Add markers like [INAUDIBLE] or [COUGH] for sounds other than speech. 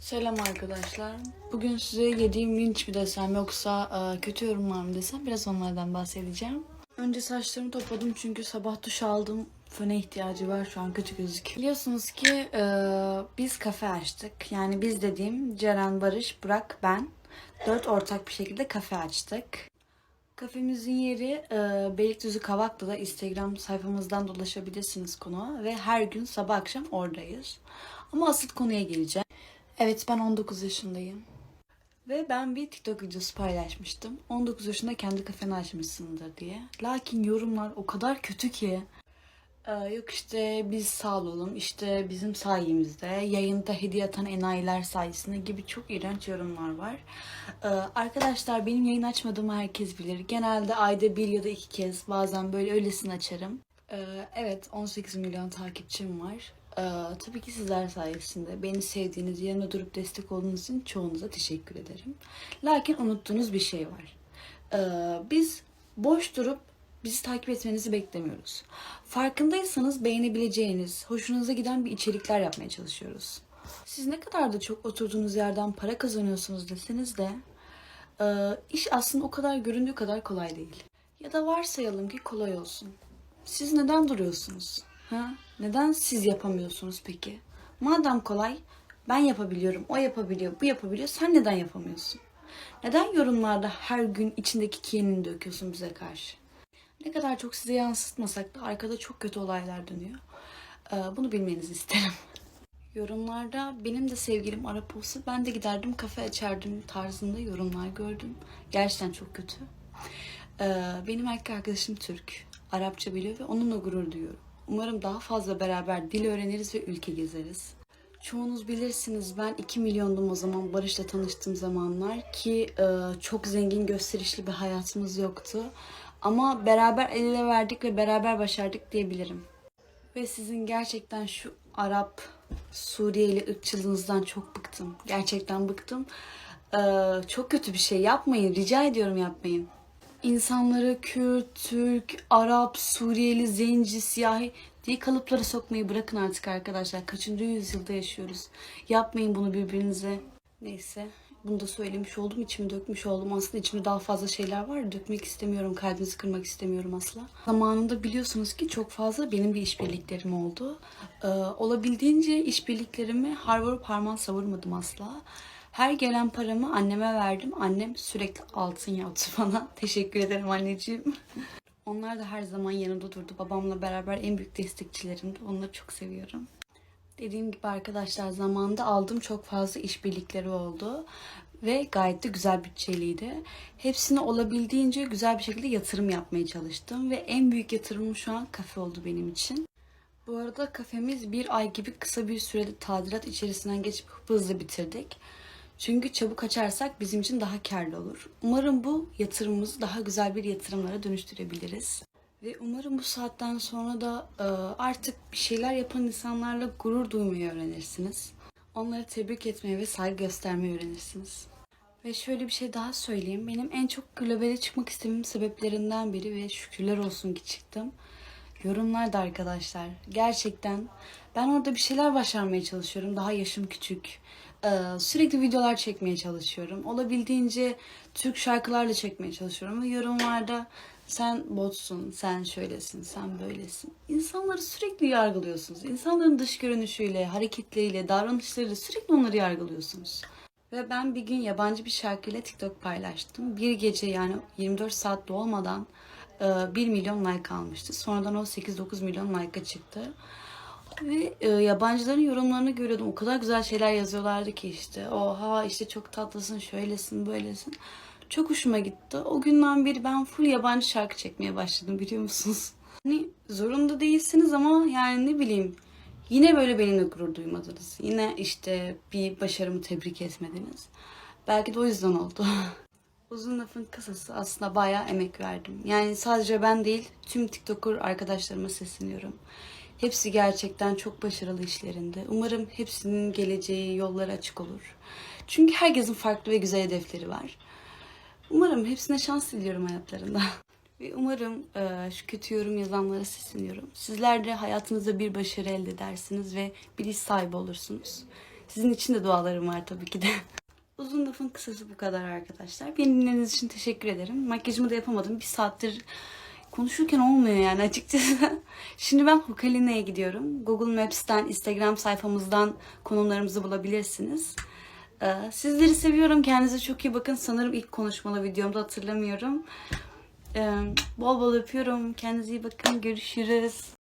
Selam arkadaşlar. Bugün size yediğim linç mi desem yoksa e, kötü yorumlar mı desem biraz onlardan bahsedeceğim. Önce saçlarımı topladım çünkü sabah duş aldım. Föne ihtiyacı var şu an kötü gözüküyor. Biliyorsunuz ki e, biz kafe açtık. Yani biz dediğim Ceren, Barış, Burak, ben. Dört ortak bir şekilde kafe açtık. Kafemizin yeri e, Beylikdüzü Kavaklı'da Instagram sayfamızdan dolaşabilirsiniz konuğa ve her gün sabah akşam oradayız. Ama asıl konuya geleceğim. Evet ben 19 yaşındayım. Ve ben bir TikTok videosu paylaşmıştım. 19 yaşında kendi kafeni açmışsındır diye. Lakin yorumlar o kadar kötü ki. Ee, yok işte biz sağ olalım, işte bizim sayemizde, yayında hediye atan enayiler sayesinde gibi çok iğrenç yorumlar var. Ee, arkadaşlar benim yayın açmadığımı herkes bilir. Genelde ayda bir ya da iki kez bazen böyle öylesini açarım. Ee, evet 18 milyon takipçim var. Ee, tabii ki sizler sayesinde beni sevdiğiniz, yanına durup destek olduğunuz için çoğunuza teşekkür ederim. Lakin unuttuğunuz bir şey var. Ee, biz boş durup bizi takip etmenizi beklemiyoruz. Farkındaysanız beğenebileceğiniz, hoşunuza giden bir içerikler yapmaya çalışıyoruz. Siz ne kadar da çok oturduğunuz yerden para kazanıyorsunuz deseniz de e, iş aslında o kadar göründüğü kadar kolay değil. Ya da varsayalım ki kolay olsun. Siz neden duruyorsunuz? Ha? Neden siz yapamıyorsunuz peki? Madem kolay, ben yapabiliyorum, o yapabiliyor, bu yapabiliyor, sen neden yapamıyorsun? Neden yorumlarda her gün içindeki kinini döküyorsun bize karşı? Ne kadar çok size yansıtmasak da arkada çok kötü olaylar dönüyor. Ee, bunu bilmenizi isterim. [LAUGHS] Yorumlarda benim de sevgilim Arap olsa ben de giderdim kafe açardım tarzında yorumlar gördüm. Gerçekten çok kötü. Ee, benim erkek arkadaşım Türk. Arapça biliyor ve onunla gurur duyuyorum. Umarım daha fazla beraber dil öğreniriz ve ülke gezeriz. Çoğunuz bilirsiniz ben 2 milyondum o zaman Barış'la tanıştığım zamanlar ki e, çok zengin gösterişli bir hayatımız yoktu. Ama beraber el ele verdik ve beraber başardık diyebilirim. Ve sizin gerçekten şu Arap, Suriyeli ırkçılığınızdan çok bıktım. Gerçekten bıktım. Ee, çok kötü bir şey yapmayın. Rica ediyorum yapmayın. İnsanları Kürt, Türk, Arap, Suriyeli, Zenci, Siyahi diye kalıplara sokmayı bırakın artık arkadaşlar. Kaçıncı yüzyılda yaşıyoruz. Yapmayın bunu birbirinize. Neyse. Bunu da söylemiş oldum, içimi dökmüş oldum. Aslında içimde daha fazla şeyler var. Dökmek istemiyorum, kalbinizi kırmak istemiyorum asla. Zamanında biliyorsunuz ki çok fazla benim bir işbirliklerim oldu. Ee, olabildiğince işbirliklerimi har vurup harman savurmadım asla. Her gelen paramı anneme verdim. Annem sürekli altın yaptı [LAUGHS] bana. Teşekkür ederim anneciğim. [LAUGHS] Onlar da her zaman yanımda durdu. Babamla beraber en büyük destekçilerimdi. Onları çok seviyorum. Dediğim gibi arkadaşlar zamanında aldığım çok fazla işbirlikleri oldu. Ve gayet de güzel bütçeliydi. Hepsine olabildiğince güzel bir şekilde yatırım yapmaya çalıştım. Ve en büyük yatırımım şu an kafe oldu benim için. Bu arada kafemiz bir ay gibi kısa bir sürede tadilat içerisinden geçip hızlı bitirdik. Çünkü çabuk açarsak bizim için daha karlı olur. Umarım bu yatırımımızı daha güzel bir yatırımlara dönüştürebiliriz. Ve umarım bu saatten sonra da e, artık bir şeyler yapan insanlarla gurur duymayı öğrenirsiniz. Onları tebrik etmeyi ve saygı göstermeyi öğrenirsiniz. Ve şöyle bir şey daha söyleyeyim. Benim en çok globale çıkmak istememin sebeplerinden biri ve şükürler olsun ki çıktım. Yorumlarda arkadaşlar. Gerçekten ben orada bir şeyler başarmaya çalışıyorum. Daha yaşım küçük. Ee, sürekli videolar çekmeye çalışıyorum. Olabildiğince Türk şarkılarla çekmeye çalışıyorum. Ve yorumlarda sen botsun, sen şöylesin, sen böylesin. İnsanları sürekli yargılıyorsunuz. İnsanların dış görünüşüyle, hareketleriyle, davranışlarıyla sürekli onları yargılıyorsunuz. Ve ben bir gün yabancı bir şarkıyla TikTok paylaştım. Bir gece yani 24 saat olmadan 1 milyon like almıştı. Sonradan o 8-9 milyon like'a çıktı. Ve e, yabancıların yorumlarını görüyordum. O kadar güzel şeyler yazıyorlardı ki işte. Oha işte çok tatlısın, şöylesin, böylesin. Çok hoşuma gitti. O günden beri ben full yabancı şarkı çekmeye başladım biliyor musunuz? [LAUGHS] Hani zorunda değilsiniz ama yani ne bileyim yine böyle benimle gurur duymadınız. Yine işte bir başarımı tebrik etmediniz. Belki de o yüzden oldu. [LAUGHS] Uzun lafın kısası aslında bayağı emek verdim. Yani sadece ben değil tüm TikToker arkadaşlarıma sesleniyorum. Hepsi gerçekten çok başarılı işlerinde. Umarım hepsinin geleceği yolları açık olur. Çünkü herkesin farklı ve güzel hedefleri var. Umarım hepsine şans diliyorum hayatlarında. [LAUGHS] Ve umarım e, şu kötü yorum yazanlara sesleniyorum. Sizler de hayatınızda bir başarı elde edersiniz ve bir iş sahibi olursunuz. Sizin için de dualarım var tabii ki de. [LAUGHS] Uzun lafın kısası bu kadar arkadaşlar. Beni dinlediğiniz için teşekkür ederim. Makyajımı da yapamadım. Bir saattir konuşurken olmuyor yani açıkçası. [LAUGHS] Şimdi ben Hokkaline'ye gidiyorum. Google Maps'ten, Instagram sayfamızdan konumlarımızı bulabilirsiniz. Ee, Sizleri seviyorum. Kendinize çok iyi bakın. Sanırım ilk konuşmalı videomda hatırlamıyorum. Ee, Bol bol öpüyorum. Kendinize iyi bakın. Görüşürüz.